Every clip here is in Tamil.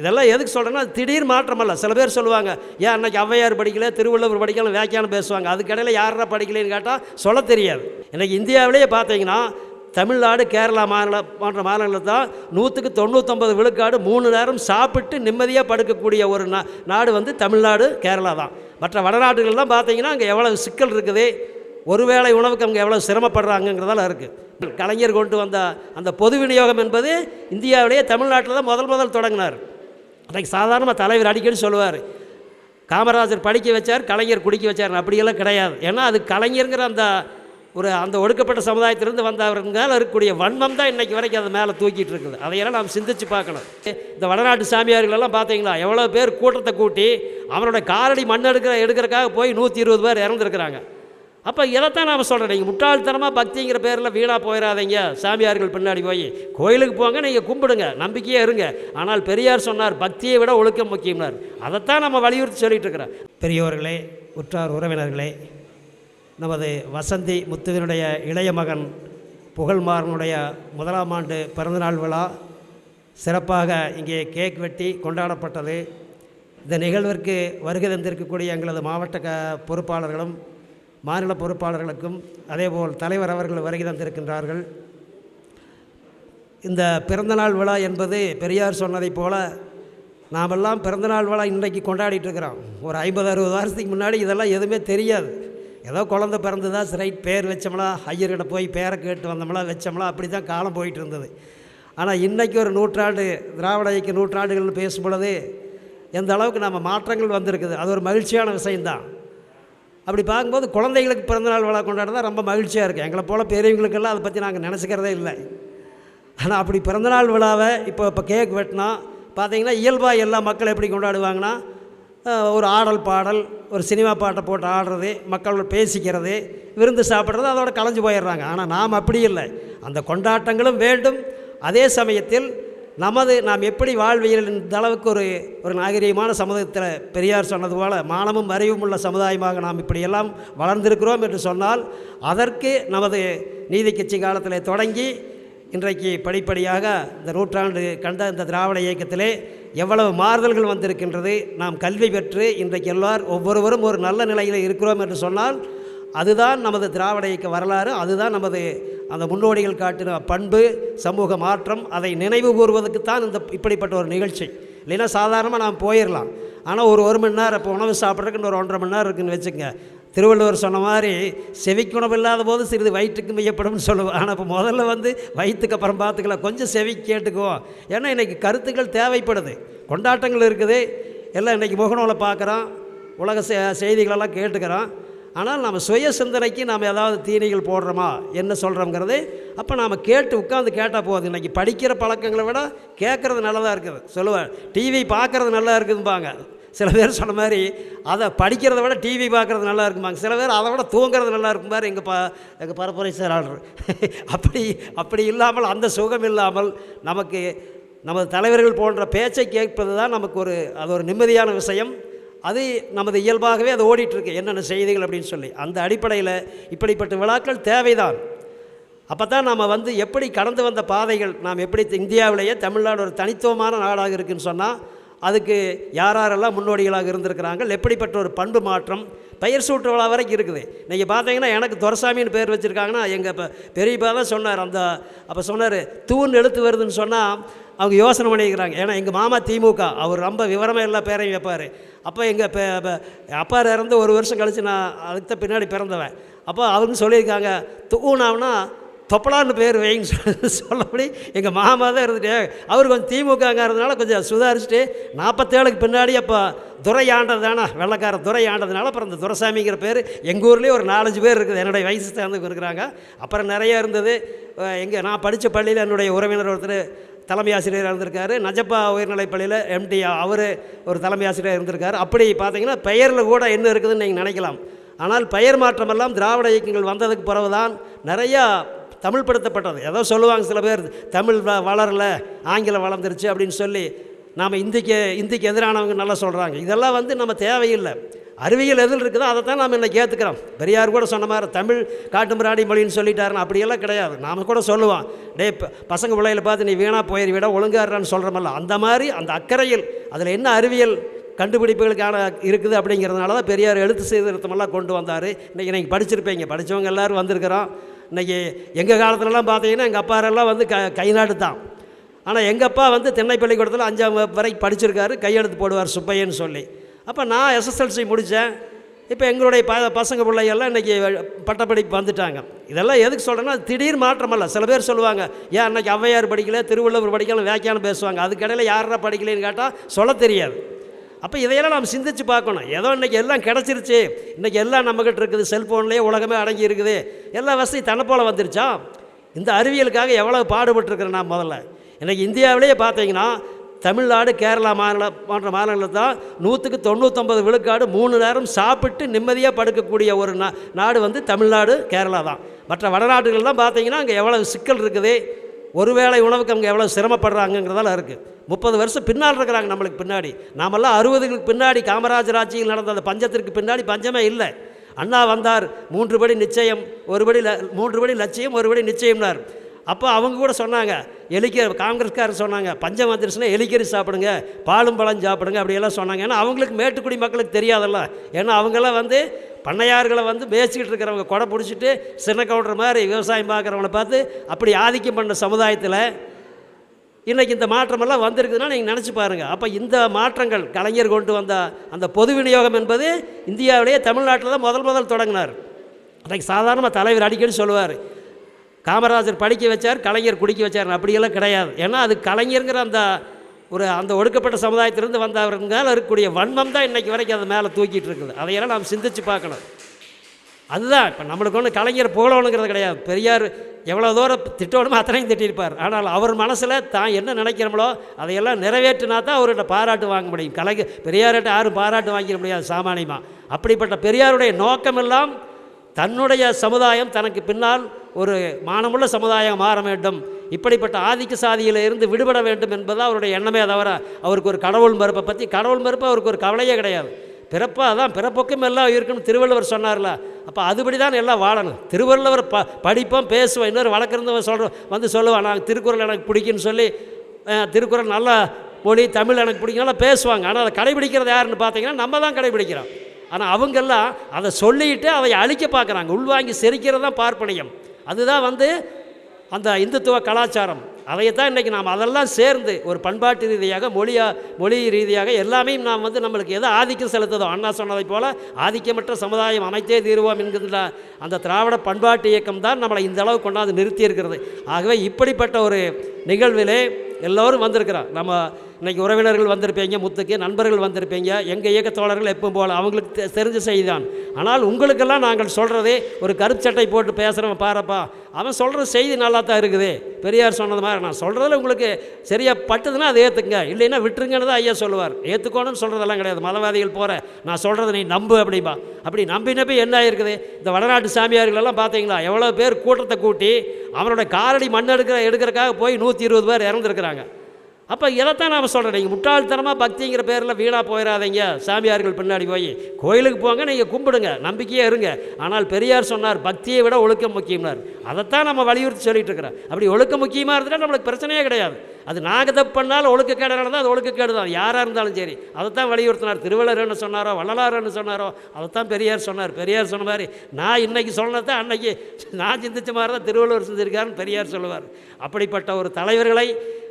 இதெல்லாம் எதுக்கு சொல்கிறேன்னா திடீர் மாற்றம் அல்ல. சில பேர் சொல்லுவாங்க ஏன் அன்னைக்கு ஔவையார் படிக்கல திருவள்ளுவர் படிக்கல வியாக்கியானம் பேசுவாங்க. அதுக்கடையில் யாரா படிக்கலைன்னு கேட்டால் சொல்ல தெரியாது. இன்றைக்கி இந்தியாவிலேயே பார்த்தீங்கன்னா தமிழ்நாடு கேரளா மாநில போன்ற மாநிலத்தில் தான் நூற்றுக்கு தொண்ணூற்றொம்பது விழுக்காடு மூணு நேரம் சாப்பிட்டு நிம்மதியாக படுக்கக்கூடிய ஒரு நா நாடு வந்து தமிழ்நாடு கேரளா தான். மற்ற வடநாடுகள்லாம் பார்த்தீங்கன்னா அங்கே எவ்வளோ சிக்கல் இருக்குது ஒருவேளை உணவுக்கு அவங்க எவ்வளோ சிரமப்படுறாங்கங்கிறதால இருக்குது கலைஞர் கொண்டு வந்த அந்த பொது விநியோகம் என்பது இந்தியாவிலேயே தமிழ்நாட்டில் தான் முதல் முதல் தொடங்கினார். அன்றைக்கு சாதாரணமாக தலைவர் அடிக்கடி சொல்லுவார். காமராஜர் படிக்க வச்சார் கலைஞர் குடிக்க வச்சார் அப்படியெல்லாம் கிடையாது. ஏன்னா அது கலைஞருங்கிற அந்த ஒரு அந்த ஒடுக்கப்பட்ட சமுதாயத்திலிருந்து வந்தவருக்கு மேலே இருக்கக்கூடிய வன்மம் தான் இன்றைக்கி வரைக்கும் அது மேலே தூக்கிட்டு இருக்குது. அதையெல்லாம் நாம் சிந்திச்சு பார்க்கணும். இந்த வடநாட்டு சாமியார்களெல்லாம் பார்த்தீங்களா? எவ்வளோ பேர் கூட்டத்தை கூட்டி அவனோட காலடி மண் எடுக்கிற எடுக்கிறக்காக போய் நூற்றி இருபது பேர் இறந்துருக்குறாங்க. அப்போ இதைத்தான் நாம் சொல்கிறேன் நீங்கள் முட்டாள்தனமாக பக்திங்கிற பேரில் வீணாக போயிடாதீங்க சாமியார்கள் பின்னாடி போய் கோயிலுக்கு போங்க நீங்கள் கும்பிடுங்க நம்பிக்கையாக இருங்க. ஆனால் பெரியார் சொன்னார் பக்தியை விட ஒழுக்கம் முக்கியம்னார். அதைத்தான் நம்ம வலியுறுத்தி சொல்லிகிட்டு இருக்கிறோம். பெரியவர்களே உற்றார் உறவினர்களே நமது வசந்தி முத்துவினுடைய இளைய மகன் புகழ்மாறனுடைய முதலாம் ஆண்டு பிறந்தநாள் விழா சிறப்பாக இங்கே கேக் வெட்டி கொண்டாடப்பட்டது. இந்த நிகழ்விற்கு வருகை தந்திருக்கக்கூடிய எங்களது மாவட்ட க பொறுப்பாளர்களும் மாநில பொறுப்பாளர்களுக்கும் அதேபோல் தலைவர் அவர்கள் வருகை தந்திருக்கின்றார்கள். இந்த பிறந்தநாள் விழா என்பது பெரியார் சொன்னதைப் போல நாமெல்லாம் பிறந்தநாள் விழா இன்றைக்கு கொண்டாடிட்டு இருக்கிறோம். ஒரு ஐம்பது அறுபது வருஷத்துக்கு முன்னாடி இதெல்லாம் எதுவுமே தெரியாது. ஏதோ குழந்தை பிறந்ததா ரைட் பேர் வச்சோம்னா ஐயர்கிட்ட போய் பேரை கேட்டு வந்தோம்னா வச்சோம்னா அப்படி தான் காலம் போயிட்டு இருந்தது ஆனால் இன்றைக்கி ஒரு நூற்றாண்டு திராவிட இயக்க நூற்றாண்டுகள்னு பேசும் பொழுது எந்த அளவுக்கு நம்ம மாற்றங்கள் வந்திருக்குது அது ஒரு மகிழ்ச்சியான விஷயம்தான். அப்படி பார்க்கும்போது குழந்தைகளுக்கு பிறந்தநாள் விழா கொண்டாடுறதா ரொம்ப மகிழ்ச்சியாக இருக்குது எங்களை போல் பெரியவங்களுக்கெல்லாம் அதை பற்றி நாங்கள் நினச்சிக்கிறதே இல்லை. ஆனால் அப்படி பிறந்தநாள் விழாவை இப்போ இப்போ கேக் வெட்டினா பார்த்திங்கன்னா இயல்பாக எல்லா மக்கள் எப்படி கொண்டாடுவாங்கன்னா ஒரு ஆடல் பாடல் ஒரு சினிமா பாட்டை போட்டு ஆடுறது மக்கள் பேசிக்கிறது விருந்து சாப்பிட்றது அதோட கலைஞ்சு போயிடுறாங்க. ஆனால் நாம் அப்படி இல்லை. அந்த கொண்டாட்டங்களும் வேண்டும். அதே சமயத்தில் நமது நாம் எப்படி வாழ்வியல் இந்த அளவுக்கு ஒரு ஒரு நாகரீகமான சமுதாயத்தில் பெரியார் சொன்னது போல் மானமும் அறிவும் உள்ள சமுதாயமாக நாம் இப்படியெல்லாம் வளர்ந்திருக்கிறோம் என்று சொன்னால் அதற்கு நமது நீதி கட்சி காலத்தில் தொடங்கி இன்றைக்கு படிப்படியாக இந்த நூற்றாண்டு கண்ட இந்த திராவிட இயக்கத்திலே எவ்வளவு மாறுதல்கள் வந்திருக்கின்றது நாம் கல்வி பெற்று இன்றைக்கு எல்லார் ஒவ்வொருவரும் ஒரு நல்ல நிலையில் இருக்கிறோம் என்று சொன்னால் அதுதான் நமது திராவிட இயக்க வரலாறு அதுதான் நமது அந்த முன்னோடிகள் காட்டின பண்பு சமூக மாற்றம் அதை நினைவு கூறுவதற்குத்தான் இந்த இப்படிப்பட்ட ஒரு நிகழ்ச்சி. இல்லைன்னா சாதாரணமாக நாம் போயிடலாம் ஆனால் ஒரு ஒரு மணி நேரம் இப்போ உணவு சாப்பிட்றதுக்கு இன்னொரு ஒன்றரை மணி நேரம் இருக்குன்னு வச்சுக்கோங்க. திருவள்ளுவர் சொன்ன மாதிரி செவிக்கு உணவு இல்லாத போது சிறிது வயிற்றுக்கு மையப்படும்னு சொல்லுவோம். ஆனால் இப்போ முதல்ல வந்து வயிற்றுக்கு அப்புறம் பார்த்துக்கலாம் கொஞ்சம் செவி கேட்டுக்குவோம். ஏன்னா இன்றைக்கி கருத்துக்கள் தேவைப்படுது. கொண்டாட்டங்கள் இருக்குது. எல்லாம் இன்றைக்கி முகநூலை பார்க்குறோம் உலக செ செய்திகளெல்லாம் கேட்டுக்கிறோம் ஆனால் நம்ம சுய சிந்தனைக்கு நாம் ஏதாவது தீனிகள் போடுறோமா? என்ன சொல்கிறோங்கிறது அப்போ நாம் கேட்டு உட்காந்து கேட்டால் போகுது இன்றைக்கி படிக்கிற பழக்கங்களை விட கேட்குறது நல்லதாக இருக்குது. சொல்லுவேன் டிவி பார்க்குறது நல்லா இருக்குதும்பாங்க சில பேர் சொன்ன மாதிரி அதை படிக்கிறத விட டிவி பார்க்குறது நல்லா இருக்குமாங்க சில பேர் அதை விட தூங்குறது நல்லா இருக்கும் பாரு எங்கள் ப எங்கள் பரப்புரை செயலாளர் அப்படி அப்படி இல்லாமல் அந்த சுகம் இல்லாமல் நமக்கு நமது தலைவர்கள் போன்ற பேச்சை கேட்பது தான் நமக்கு ஒரு அது ஒரு நிம்மதியான விஷயம். அது நமது இயல்பாகவே அது ஓடிட்டுருக்கு. என்னென்ன செய்திகள் அப்படின்னு சொல்லி. அந்த அடிப்படையில் இப்படிப்பட்ட விழாக்கள் தேவைதான். அப்போ தான் நாம் வந்து எப்படி கடந்து வந்த பாதைகள் நாம் எப்படி இந்தியாவிலேயே தமிழ்நாடு ஒரு தனித்துவமான நாடாக இருக்குன்னு சொன்னால் அதுக்கு யார் யாரெல்லாம் முன்னோடிகளாக இருந்திருக்கிறாங்க எப்படிப்பட்ட ஒரு பண்பு மாற்றம் பெயர் சூட்டு விழா வரைக்கும் இருக்குது. நீங்கள் பார்த்தீங்கன்னா எனக்கு துரசாமின்னு பேர் வச்சுருக்காங்கன்னா எங்கள் இப்போ பெரியப்பா தான் சொன்னார். அந்த அப்போ சொன்னார் தூண் எழுத்து வருதுன்னு சொன்னால் அவங்க யோசனை பண்ணிக்கிறாங்க. ஏன்னா எங்கள் மாமா திமுக அவர் ரொம்ப விவரமாக எல்லா பேரையும் வைப்பார். அப்போ எங்கள் பே அப்பா இறந்து ஒரு வருஷம் கழித்து நான் அதுக்கு தான் பின்னாடி பிறந்தவன். அப்போ அவங்க சொல்லியிருக்காங்க தூணாவுனா தொப்பலான்னு பேர் வைங்க சொல்லி சொல்லபடி எங்கள் மாமா தான் இருந்துட்டு அவர் கொஞ்சம் திமுகங்கிறதுனால கொஞ்சம் சுதாரிச்சுட்டு நாற்பத்தேழுக்கு பின்னாடி அப்போ துரை ஆண்டதுதானா? வெள்ளக்கார துரை ஆண்டதுனால அப்புறம் இந்த துரைசாமிங்கிற பேர் எங்கள் ஊர்லேயே ஒரு நாலஞ்சு பேர் இருக்குது என்னுடைய வயசு சேர்ந்து இருக்கிறாங்க. அப்புறம் நிறையா இருந்தது எங்கே நான் படித்த பள்ளியில் என்னுடைய உறவினர் ஒருத்தர் தலைமை ஆசிரியராக இருந்திருக்காரு. நஜப்பா உயர்நிலைப் பள்ளியில் எம்டி அவர் ஒரு தலைமை ஆசிரியர் இருந்திருக்காரு. அப்படி பார்த்தீங்கன்னா பெயரில் கூட என்ன இருக்குதுன்னு நீங்கள் நினைக்கலாம். ஆனால் பெயர் மாற்றமெல்லாம் திராவிட இயக்கங்கள் வந்ததுக்கு பிறகுதான் நிறையா தமிழ் படுத்தப்பட்டது ஏதோ சொல்லுவாங்க சில பேர் தமிழ் வ வளரல ஆங்கிலம் வளர்ந்துருச்சு அப்படின்னு சொல்லி நாம் இந்திக்கு இந்திக்கு எதிரானவங்க நல்லா சொல்கிறாங்க இதெல்லாம் வந்து நம்ம தேவையில்லை. அறிவியல் எதில் இருக்குதோ அதை தான் நாம் இன்றைக்கி ஏற்றுக்கிறோம் பெரியார் கூட சொன்ன மாதிரி தமிழ் காட்டு முராடி மொழின்னு சொல்லிட்டாருன்னு அப்படியெல்லாம் கிடையாது. நாம் கூட சொல்லுவோம் டே ப- பசங்க பிள்ளையில பார்த்து நீ வீணாக போயிரு விட ஒழுங்காடுறான்னு சொல்கிறமல்ல அந்த மாதிரி அந்த அக்கறையில் அதில் என்ன அறிவியல் கண்டுபிடிப்புகளுக்கான இருக்குது அப்படிங்கிறதுனால தான் பெரியார் எழுத்து சீர்திருத்தமெல்லாம் கொண்டு வந்தார். இன்றைக்கி நீங்கள் படிச்சிருப்பீங்க. படித்தவங்க எல்லோரும் வந்திருக்கிறோம். இன்றைக்கி எங்கள் காலத்துலலாம் பார்த்தீங்கன்னா எங்கள் அப்பாரெல்லாம் வந்து க கைநாட்டு தான். ஆனால் எங்கள் அப்பா வந்து தென்னை பள்ளிக்கூடத்தில் அஞ்சாம் வரைக்கும் படிச்சிருக்காரு. கையெழுத்து போடுவார் சுப்பையன்னு சொல்லி. அப்போ நான் எஸ்எஸ்எல்சி முடித்தேன் இப்போ எங்களுடைய ப பசங்க பிள்ளைகள்லாம் இன்றைக்கி பட்டப்படிப்பு வந்துட்டாங்க. இதெல்லாம் எதுக்கு சொல்கிறேன்னா திடீர் மாற்றமல்ல. சில பேர் சொல்லுவாங்க ஏன் அன்றைக்கி ஔவையார் படிக்கல திருவள்ளுவர் படிக்கல வியாக்கியானம் பேசுவாங்க. அதுக்கடையில் யாரா படிக்கலைன்னு கேட்டால் சொல்ல தெரியாது. அப்போ இதையெல்லாம் நாம் சிந்திச்சு பார்க்கணும். ஏதோ இன்றைக்கி எல்லாம் கிடச்சிருச்சு. இன்றைக்கி எல்லாம் நம்மக்கிட்ட இருக்குது. செல்ஃபோன்லேயே உலகமே அடங்கி இருக்குது. எல்லா வசதி தன்னை போல் வந்துருச்சா? இந்த அறிவியலுக்காக எவ்வளோ பாடுபட்டுருக்கிறேன் நான் முதல்ல? இன்றைக்கி இந்தியாவிலேயே பார்த்தீங்கன்னா தமிழ்நாடு கேரளா மாநில போன்ற மாநிலங்களில் தான் நூற்றுக்கு தொண்ணூற்றொம்பது விழுக்காடு மூணு நேரம் சாப்பிட்டு நிம்மதியாக படுக்கக்கூடிய ஒரு நா நாடு வந்து தமிழ்நாடு கேரளா தான். மற்ற வடநாடுகள்லாம் பார்த்தீங்கன்னா அங்கே எவ்வளோ சிக்கல் இருக்குது? ஒருவேளை உணவுக்கு அவங்க எவ்வளோ சிரமப்படுறாங்கங்கிறதால இருக்குது முப்பது வருஷம் பின்னால் இருக்கிறாங்க நம்மளுக்கு பின்னாடி. நாமெல்லாம் அறுபதுகளுக்கு பின்னாடி காமராஜர் ஆட்சியில் நடந்த அந்த பஞ்சத்திற்கு பின்னாடி பஞ்சமே இல்லை. அண்ணா வந்தார் மூன்று படி நிச்சயம் ஒரு படி ல- மூன்று படி லட்சியம் ஒரு படி நிச்சயம்னார். அப்போ அவங்க கூட சொன்னாங்க எலிக்க காங்கிரஸ்காரர் சொன்னாங்க பஞ்சம் வந்துருச்சுன்னா எலிக்கறி சாப்பிடுங்க பாலும் பழம் சாப்பிடுங்க அப்படியெல்லாம் சொன்னாங்க. ஏன்னா அவங்களுக்கு மேட்டுக்குடி மக்களுக்கு தெரியாதல்ல. ஏன்னா அவங்கெல்லாம் வந்து பண்ணையார்களை வந்து பேசிக்கிட்டு இருக்கிறவங்க கொடை பிடிச்சிட்டு சின்ன கவுண்டர் மாதிரி விவசாயம் பார்க்குறவங்கள பார்த்து அப்படி ஆதிக்கம் பண்ண சமுதாயத்தில் இன்றைக்கி இந்த மாற்றமெல்லாம் வந்திருக்குதுன்னா நீங்கள் நினச்சி பாருங்கள் அப்போ இந்த மாற்றங்கள் கலைஞர் கொண்டு வந்த அந்த பொது விநியோகம் என்பது இந்தியாவிலேயே தமிழ்நாட்டில் தான் முதல் முதல் தொடங்கினார். அன்றைக்கி சாதாரணமாக தலைவர் அடிக்கடி சொல்லுவார் காமராஜர் படிக்க வச்சார் கலைஞர் குடிக்க வச்சார் அப்படியெல்லாம் கிடையாது. ஏன்னா அது கலைஞருங்கிற அந்த ஒரு அந்த ஒடுக்கப்பட்ட சமுதாயத்திலிருந்து வந்தவருங்கால இருக்கக்கூடிய வன்மம் தான் இன்றைக்கி வரைக்கும் அது மேலே தூக்கிட்டு இருக்குது. அதையெல்லாம் நாம் சிந்திச்சு பார்க்கணும். அதுதான் இப்போ நம்மளுக்கு ஒன்று கலைஞர் புகழணுங்கிறது கிடையாது. பெரியார் எவ்வளோ தூரம் திட்டணுமோ அத்தனையும் திட்டிருப்பார் ஆனால் அவர் மனசில் தான் என்ன நினைக்கிறோமோ அதையெல்லாம் நிறைவேற்றினா தான் அவர்கிட்ட பாராட்டு வாங்க முடியும். கலைஞர் பெரியார்கிட்ட யாரும் பாராட்டு வாங்கிட முடியாது சாமானியமாக அப்படிப்பட்ட பெரியாருடைய நோக்கமெல்லாம் தன்னுடைய சமுதாயம் தனக்கு பின்னால் ஒரு மானமுள்ள சமுதாயம் மாற வேண்டும். இப்படிப்பட்ட ஆதிக்க சாதியில் இருந்து விடுபட வேண்டும் என்பது அவருடைய எண்ணமே தவிர அவருக்கு ஒரு கடவுள் மறுப்பை பற்றி கடவுள் மறுப்பு அவருக்கு ஒரு கவலையே கிடையாது. பிறப்பாக தான் பிறப்புக்கும் எல்லாம் இருக்குன்னு திருவள்ளுவர் சொன்னார்ல. அப்போ அதுபடி தான் எல்லாம் வாழணும். திருவள்ளுவர் ப படிப்போம் பேசுவோம் இன்னொரு வழக்கிருந்தவன் சொல்கிறோம் வந்து சொல்லுவான் நான் திருக்குறள் எனக்கு பிடிக்குன்னு சொல்லி திருக்குறள் நல்ல மொழி தமிழ் எனக்கு பிடிக்கும்னால பேசுவாங்க. ஆனால் அதை கடைபிடிக்கிறது யாருன்னு பார்த்தீங்கன்னா நம்ம தான் கடைபிடிக்கிறோம். ஆனால் அவங்கெல்லாம் அதை சொல்லிட்டு அதை அழிக்க பார்க்குறாங்க. உள்வாங்கி செரிக்கிறது தான் பார்ப்பனியம். அதுதான் வந்து அந்த இந்துத்துவ கலாச்சாரம். அதையத்தான் இன்றைக்கி நாம் அதெல்லாம் சேர்ந்து ஒரு பண்பாட்டு ரீதியாக மொழியா மொழி ரீதியாக எல்லாமே நாம் வந்து நம்மளுக்கு எதை ஆதிக்கம் செலுத்துதோ அண்ணா சொன்னதைப் போல் ஆதிக்கமற்ற சமுதாயம் அமைத்தே தீருவோம் என்கின்ற அந்த திராவிட பண்பாட்டு இயக்கம் தான் நம்மளை இந்த அளவு கொண்டாந்து நிறுத்தி இருக்கிறது ஆகவே இப்படிப்பட்ட ஒரு நிகழ்விலே எல்லோரும் வந்திருக்கிறோம் நம்ம இன்றைக்கி உறவினர்கள் வந்திருப்பீங்க முத்துக்கு நண்பர்கள் வந்திருப்பீங்க எங்கள் இயக்க தோழர்கள் எப்பவும் போல அவங்களுக்கு தெரிஞ்ச தெரிஞ்ச செய்திதான். ஆனால் உங்களுக்கெல்லாம் நாங்கள் சொல்கிறதே ஒரு கருப்பு சட்டை போட்டு பேசுகிறவன் பாருப்பா. அவன் சொல்கிற செய்தி நல்லா தான் இருக்குது. பெரியார் சொன்னது மாதிரி நான் சொல்கிறதில் உங்களுக்கு சரியாக பட்டுதுன்னா அதை ஏற்றுங்க இல்லைன்னா விட்டுருங்கன்னு தான் ஐயா சொல்லுவார். ஏற்றுக்கோணும்னு சொல்கிறதெல்லாம் கிடையாது. மதவாதிகள் போகிற நான் சொல்கிறத நீ நம்பு அப்படிம்பா. அப்படி நம்பி நம்பி என்ன ஆயிருக்குது? இந்த வடநாட்டு சாமியார்களெல்லாம் பார்த்தீங்களா எவ்வளோ பேர் கூட்டத்தை கூட்டி அவனோட காரடி மண் எடுக்கிற எடுக்கிறக்காக போய் நூற்றி இருபது பேர் இறந்துருக்குறாங்க. அப்போ இதைத்தான் நாம் சொல்கிறேன் நீங்கள் முட்டாள்தனமாக பக்திங்கிற பேரில் வீணாக போயிடாதீங்க சாமியார்கள் பின்னாடி போய் கோயிலுக்கு போங்க நீங்கள் கும்பிடுங்க நம்பிக்கையே இருங்க. ஆனால் பெரியார் சொன்னார் பக்தியை விட ஒழுக்கம் முக்கியம்னார். அதைத்தான் நம்ம வலியுறுத்தி சொல்லிட்டு இருக்கிறோம். அப்படி ஒழுக்கம் முக்கியமாக இருந்துட்டா நம்மளுக்கு பிரச்சனையே கிடையாது. அது நாங்கள் எதை பண்ணாலும் ஒழுக்கக்கேடு நடந்தால் அது ஒழுக்கக்கேடு தான். யாராக இருந்தாலும் சரி. அதைத்தான் வலியுறுத்தினார். திருவள்ளுவர் என்ன சொன்னாரோ வள்ளலார் என்ன சொன்னாரோ அதைத்தான் பெரியார் சொன்னார். பெரியார் சொன்ன மாதிரி நான் இன்றைக்கி சொன்னதான் அன்னைக்கு நான் சிந்திச்ச மாதிரி தான் திருவள்ளுவர் சிந்திருக்காருன்னு பெரியார் சொல்லுவார். அப்படிப்பட்ட ஒரு தலைவர்களை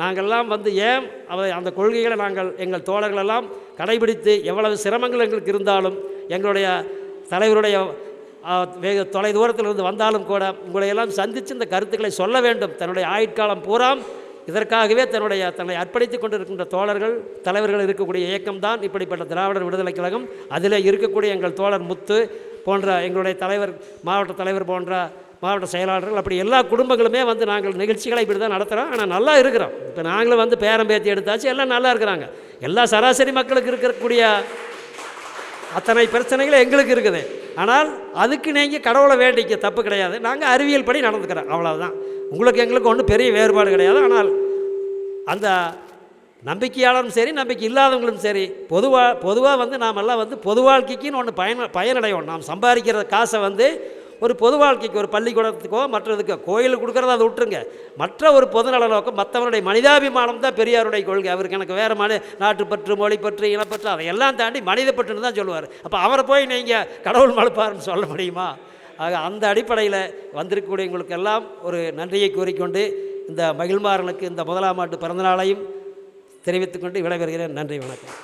நாங்கள்லாம் வந்து ஏன் அவை அந்த கொள்கைகளை நாங்கள் எங்கள் தோழர்களெல்லாம் கடைபிடித்து எவ்வளவு சிரமங்கள் எங்களுக்கு இருந்தாலும் எங்களுடைய தலைவருடைய வேக வெகு தொலை தூரத்திலிருந்து வந்தாலும் கூட உங்களையெல்லாம் சந்தித்து இந்த கருத்துக்களை சொல்ல வேண்டும். தன்னுடைய ஆயுட்காலம் பூராம் இதற்காகவே தன்னுடைய தன்னை அர்ப்பணித்துக் கொண்டிருக்கின்ற தோழர்கள் தலைவர்கள் இருக்கக்கூடிய இயக்கம்தான் இப்படிப்பட்ட திராவிடர் விடுதலைக் கழகம். அதில் இருக்கக்கூடிய எங்கள் தோழர் முத்து போன்ற எங்களுடைய தலைவர் மாவட்ட தலைவர் போன்ற மாவட்ட செயலாளர்கள் அப்படி எல்லா குடும்பங்களுமே வந்து நாங்கள் நிகழ்ச்சிகளை இப்படி தான் நடத்துகிறோம் ஆனால் நல்லா இருக்கிறோம். இப்போ நாங்களும் வந்து பேரம் பேத்தி எடுத்தாச்சு எல்லாம் நல்லா இருக்கிறாங்க. எல்லா சராசரி மக்களுக்கு இருக்கக்கூடிய அத்தனை பிரச்சனைகளும் எங்களுக்கு இருக்குது. ஆனால் அதுக்கு நீங்கள் கடவுளை வேண்டிக்க தப்பு கிடையாது. நாங்கள் அறிவியல் படி நடந்துக்கிறோம். அவ்வளோதான் உங்களுக்கு எங்களுக்கு ஒன்றும் பெரிய வேறுபாடு கிடையாது. ஆனால் அந்த நம்பிக்கையாளரும் சரி நம்பிக்கை இல்லாதவங்களும் சரி பொதுவாக பொதுவாக வந்து நாம் எல்லாம் வந்து பொது வாழ்க்கைக்குன்னு ஒன்று பயன் பயனடைவோம். நாம் சம்பாதிக்கிற காசை வந்து ஒரு பொது வாழ்க்கைக்கு ஒரு பள்ளிக்கூடத்துக்கோ மற்றதுக்கோ கோயிலுக்கு கொடுக்குறத அதை விட்டுருங்க. மற்ற ஒரு பொதுநல நோக்கம் மற்றவருடைய மனிதாபிமானம் தான் பெரியாருடைய கொள்கை. அவருக்கு எனக்கு வேறு மனி நாட்டுப்பற்று மொழிப்பற்று இனப்பற்று அதையெல்லாம் தாண்டி மனிதப்பற்றுன்னு தான் சொல்லுவார். அப்போ அவரை போய் நீங்கள் கடவுள் மழுப்பாருன்னு சொல்ல முடியுமா? ஆக அந்த அடிப்படையில் வந்திருக்கக்கூடியவங்களுக்கெல்லாம் ஒரு நன்றியை கூறிக்கொண்டு இந்த மகிழ்மாறனுக்கு இந்த முதலாம் ஆண்டு பிறந்தநாளையும் தெரிவித்துக்கொண்டு விடைபெறுகிறேன். நன்றி வணக்கம்.